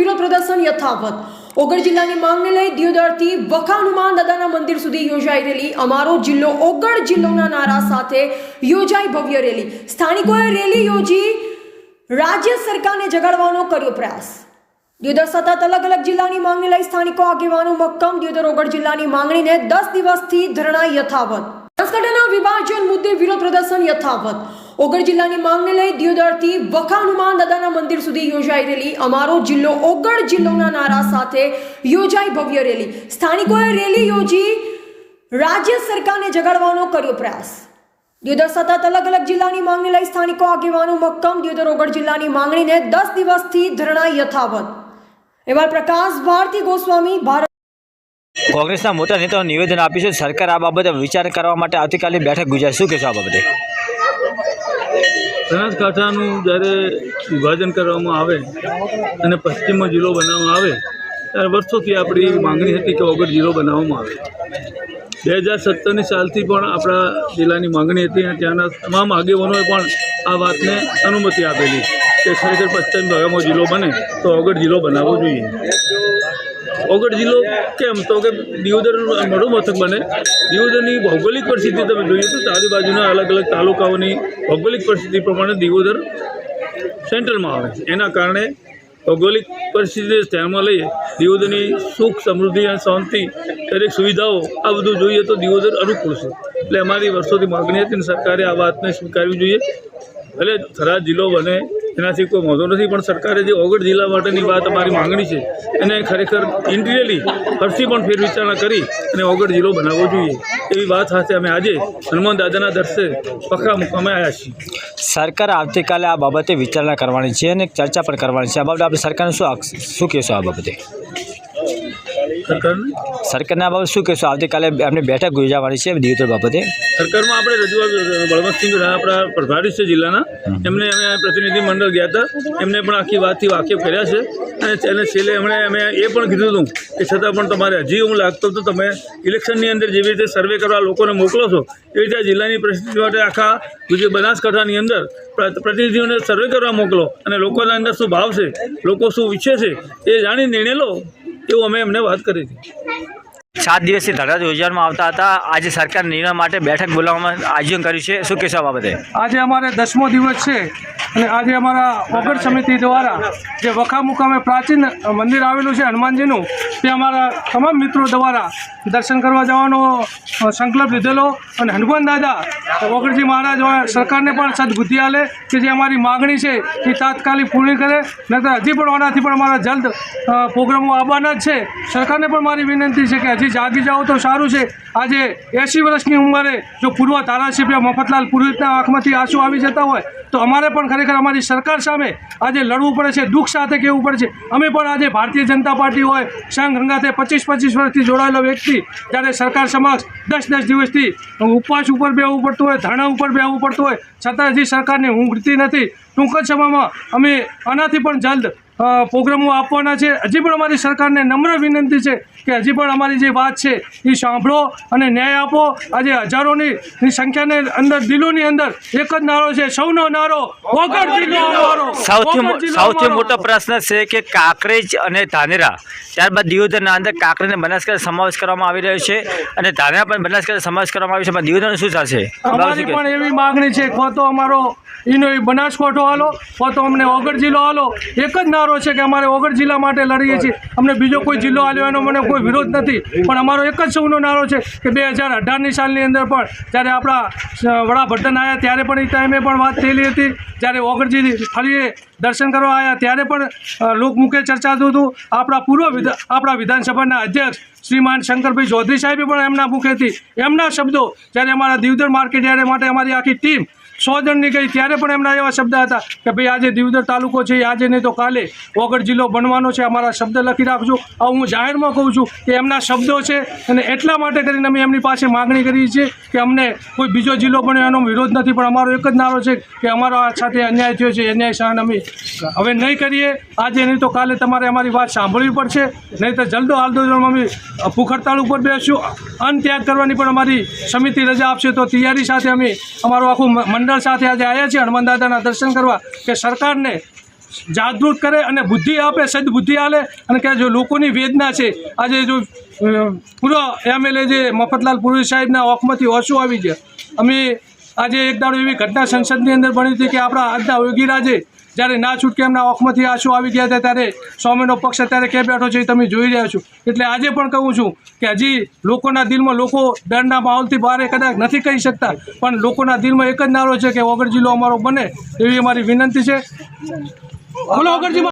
વિરોધ પ્રદર્શન યથાવત. ઓગળ જિલ્લાની માંગને લઈ દિયોદરથી વખા હનુમાન દાદાના મંદિર સુધી યોજાઈ રેલી. અમારો જિલ્લો ઓગળ જિલ્લોના નારા સાથે યોજાઈ ભવ્ય રેલી. સ્થાનિકોએ રેલી યોજી રાજ્ય સરકારને જગાડવાનો કર્યો પ્રયાસ. દિયોદર સતત અલગ અલગ જિલ્લાની માંગને લઈ સ્થાનિકો આગેવાનો મક્કમ. દિયોદર ઓગળ જિલ્લાની માંગણીને દસ દિવસથી ધરણા યથાવત. બનાસકાંઠાના વિભાજન મુદ્દે વિરોધ પ્રદર્શન યથાવત. ઓગળ જિલ્લાની માંગને લઈ દિયોદરથી વખા હનુમાન દાદાના મંદિર સુધી યોજાઈ રેલી. અમારો જિલ્લો ઓગળ જિલ્લોના નારા સાથે યોજાઈ ભવ્ય રેલી. સ્થાનિકોએ રેલી યોજી રાજ્ય સરકારને જગાડવાનો કર્યો પ્રયાસ. દિયોદર સતત અલગ અલગ જિલ્લાની માંગને લઈ સ્થાનિકો આગેવાનો મક્કમ દિયોદર ઓગળ જિલ્લાની માંગણીને દસ દિવસથી ધરણા યથાવત. એવા પ્રકાશ ભારતી ગોસ્વામી, ભારત કોંગ્રેસના મોટા નેતાઓ નિવેદન આપ્યું છે. સરકાર આ બાબતે વિચાર કરવા માટે આવતીકાલે બેઠક ગુજરાત શું કહેશો આ બાબતે? બનાસકાંઠાનું જ્યારે વિભાજન કરવામાં આવે અને પશ્ચિમમાં જિલ્લો બનાવવામાં આવે, ત્યારે વર્ષોથી આપણી માંગણી હતી કે વગર જિલ્લો બનાવવામાં આવે. બે હજાર સત્તરની સાલથી પણ આપણા જિલ્લાની માંગણી હતી અને ત્યાંના તમામ આગેવાનોએ પણ આ વાતને અનુમતિ આપેલી કે ખરેખર પશ્ચિમ ભાગમાં જિલ્લો બને તો અવગઢ જિલ્લો બનાવવો જોઈએ. ઓગળ જિલ્લો કેમ? તો કે દિયોદર મોટું મથક બને. દિયોદરની ભૌગોલિક પરિસ્થિતિ તમે જોઈએ તો આજુબાજુના અલગ અલગ તાલુકાઓની ભૌગોલિક પરિસ્થિતિ પ્રમાણે દિયોદર સેન્ટ્રલમાં આવે એના કારણે ભૌગોલિક પરિસ્થિતિને ધ્યાનમાં લઈએ, દિયોદરની સુખ, સમૃદ્ધિ અને શાંતિ દરેક સુવિધાઓ આ બધું જોઈએ તો દિયોદર અનુકૂળ છે. એટલે અમારી વર્ષોથી માગણી હતી ને સરકારે આ વાતને સ્વીકારવી જોઈએ. ભલે થરાદ જિલ્લો બને એનાથી કોઈ વાંધો નથી, પણ સરકારે જે ઓગઢ જિલ્લા માટેની વાત અમારી માંગણી છે, એને ખરેખર ઇન્ટિરિયરલી ફરતી પણ ફેરવિચારણા કરી અને ઓગઢ જિલ્લો બનાવવો જોઈએ. એવી વાત સાથે અમે આજે હનુમાન દાદાના દર્શે પખા મૂકવામાં આવ્યા છીએ. સરકાર આવતીકાલે આ બાબતે વિચારણા કરવાની છે અને ચર્ચા પણ કરવાની છે. આ બાબતે આપણે સરકારને શું શું કહેશો આ બાબતે? સરકારને? બાબત શું કહેશો? આવતીકાલે આપણે બેઠક યોજાવાની છે દિયોદર બાબતે. સરકારમાં આપણે રજૂઆત બળવંતસિંહ આપણા પ્રભારી છે જિલ્લાના. એમને અમે પ્રતિનિધિ મંડળ ગયા હતા. એમને પણ આખી વાતથી વાકેફ કર્યા છે. અને એને છેલ્લે એમણે અમે એ પણ કીધું હતું કે છતાં પણ તમારે હજી હું લાગતો હતો તમે ઇલેક્શનની અંદર જેવી રીતે સર્વે કરવા લોકોને મોકલો છો એવી રીતે જિલ્લાની પરિસ્થિતિ માટે આખા ગુજરાત બનાસકાંઠાની અંદર પ્ર- પ્રતિનિધિઓને સર્વે કરવા મોકલો. અને લોકોના અંદર શું ભાવ છે? લોકો શું ઈચ્છે છે? એ જાણી નિર્ણય લો. એવું અમે એમને વાત કરી હતી. સાત દિવસથી ધરણા યોજવામાં આવતા હતા. આજે સરકાર નિર્ણય માટે બેઠક બોલાવવામાં આયોજન કર્યું છે. શું કહેશો બાબતે? આજે અમારે દસમો દિવસ છે અને આજે અમારા વગર સમિતિ દ્વારા જે વખા મુકામે પ્રાચીન મંદિર આવેલું છે હનુમાનજીનું, તે અમારા તમામ મિત્રો દ્વારા દર્શન કરવા જવાનો સંકલ્પ લીધેલો અને હનુમાન દાદા વગરજી મહારાજ સરકારને પણ સદબુદ્ધિ આલે કે જે અમારી માગણી છે એ તાત્કાલિક પૂર્ણ કરે. નહીતર હજી પણ આનાથી પણ અમારા જલ્દ પ્રોગ્રામો આવવાના જ છે. સરકારને પણ મારી વિનંતી છે કે હજી જાગી જાઓ તો સારું છે. આજે એંસી વર્ષની ઉંમરે જો પૂર્વ ધારાસભ્ય મફતલાલ પુરોહિતના આંખમાંથી આંસુ આવી જતા હોય, તો અમારે પણ ખરેખર અમારી સરકાર સામે આજે લડવું પડે છે, દુઃખ સાથે કહેવું પડે છે. અમે પણ આજે ભારતીય જનતા પાર્ટી હોય, સંઘ રંગાતે પચીસ પચીસ વર્ષથી જોડાયેલો વ્યક્તિ, જ્યારે સરકાર સમક્ષ દસ દસ દિવસથી ઉપવાસ ઉપર બેહવું પડતું હોય, ધરણા ઉપર બેહવું પડતું હોય, છતાં હજી સરકારને ઊંઘતી નથી. ટૂંક જ સમયમાં અમે આનાથી પણ જલ્દ પ્રોગ્રામો આપવાના છે. હજી પણ અમારી સરકારને નમ્ર વિનંતી છે કે હજી પણ અમારી જે વાત છે એ સાંભળો અને ન્યાય આપો. આજે હજારોની સંખ્યાને અંદર દિલોની અંદર એક જ નારો છે. સૌનો નારો સૌથી મોટો પ્રશ્ન છે કે કાંકરેજ અને ધાનેરા ત્યારબાદ દિયોદરના અંદર કાંકરેજને બનાસકાંઠા સમાવેશ કરવામાં આવી રહ્યો છે અને ધાનેરા પણ બનાસકાંઠા સમાવેશ કરવામાં આવ્યો છે. પણ દિયોદરનું શું થશે? અમારી પણ એવી માગણી છે કો તો અમારો એનો બનાસકાંઠો હાલો કો તો અમને ઓગળ જિલ્લો હાલો. એક જ નારો છે કે અમારે ઓગળ જિલ્લા માટે લડીએ છીએ. અમને બીજો કોઈ જિલ્લો આવ્યો એનો મને કોઈ વિરોધ નથી. પણ અમારો એક જ સૌનો નારો છે કે બે હજાર અઢારની સાલની અંદર પણ જ્યારે આપણા વડાપ્રધાન આવ્યા ત્યારે પણ એ ટાઈમે પણ વાત થયેલી હતી. જ્યારે ઓગરજી ફરીએ દર્શન કરવા આવ્યા ત્યારે પણ લોકમુખે ચર્ચાતું હતું. આપણા પૂર્વ આપણા વિધાનસભાના અધ્યક્ષ શ્રીમાન શંકરભાઈ ચૌધરી સાહેબે પણ એમના મુખેથી એમના શબ્દો જ્યારે અમારા દિવદર માર્કેટ યાર્ડ માટે અમારી આખી ટીમ સો જણની ગઈ ત્યારે પણ એમના એવા શબ્દ હતા કે ભાઈ આજે દિવદર તાલુકો છે આજે નહીં તો કાલે વગર જિલ્લો બનવાનો છે, અમારા શબ્દ લખી રાખજો. આ હું જાહેરમાં કહું છું કે એમના શબ્દો છે અને એટલા માટે કરીને અમે એમની પાસે માગણી કરી છે કે અમને કોઈ બીજો જિલ્લો બન્યો એનો વિરોધ નથી, પણ અમારો એક જ નારો છે કે અમારો આ સાથે અન્યાય થયો છે અન્યાય સહન અમે હવે નહીં કરીએ. આજે નહીં તો કાલે તમારે અમારી વાત સાંભળવી પડશે, નહીં તો જલ્દો હાલદો અમે ભૂખ હડતાળ ઉપર બેસશું. અન ત્યાગ કરવાની પણ અમારી સમિતિ રજા આપશે, તો તૈયારી સાથે અમે અમારું આખું મંડળ સાથે આજે આવ્યા છીએ, હનુમાન દાદાના દર્શન કરવા, કે સરકારને જાગૃત કરે અને બુદ્ધિ આપે સદબુદ્ધિ આલે, અને કે જો લોકોની વેદના છે, આજે જો પૂરો એમએલએ જે મફતલાલ પુરી સાહેબના ઓખમાંથી ઓછું આવી છે અમે આજે એક દાડો એવી ઘટના સંસદની અંદર બની હતી કે આપણા આજના યોગીરાજે જ્યારે ના છૂટકે એમના ઓખમાંથી આંસુ આવી ગયા હતા ત્યારે સ્વામીનો પક્ષ અત્યારે કે બેઠો છે એ તમે જોઈ રહ્યા છો. એટલે આજે પણ કહું છું કે હજી લોકોના દિલમાં લોકો ડરના માહોલથી બહાર કદાચ નથી કહી શકતા, પણ લોકોના દિલમાં એક જ નારો છે કે વગર જિલ્લો અમારો બને એવી અમારી વિનંતી છે. બોલો જિલ્લો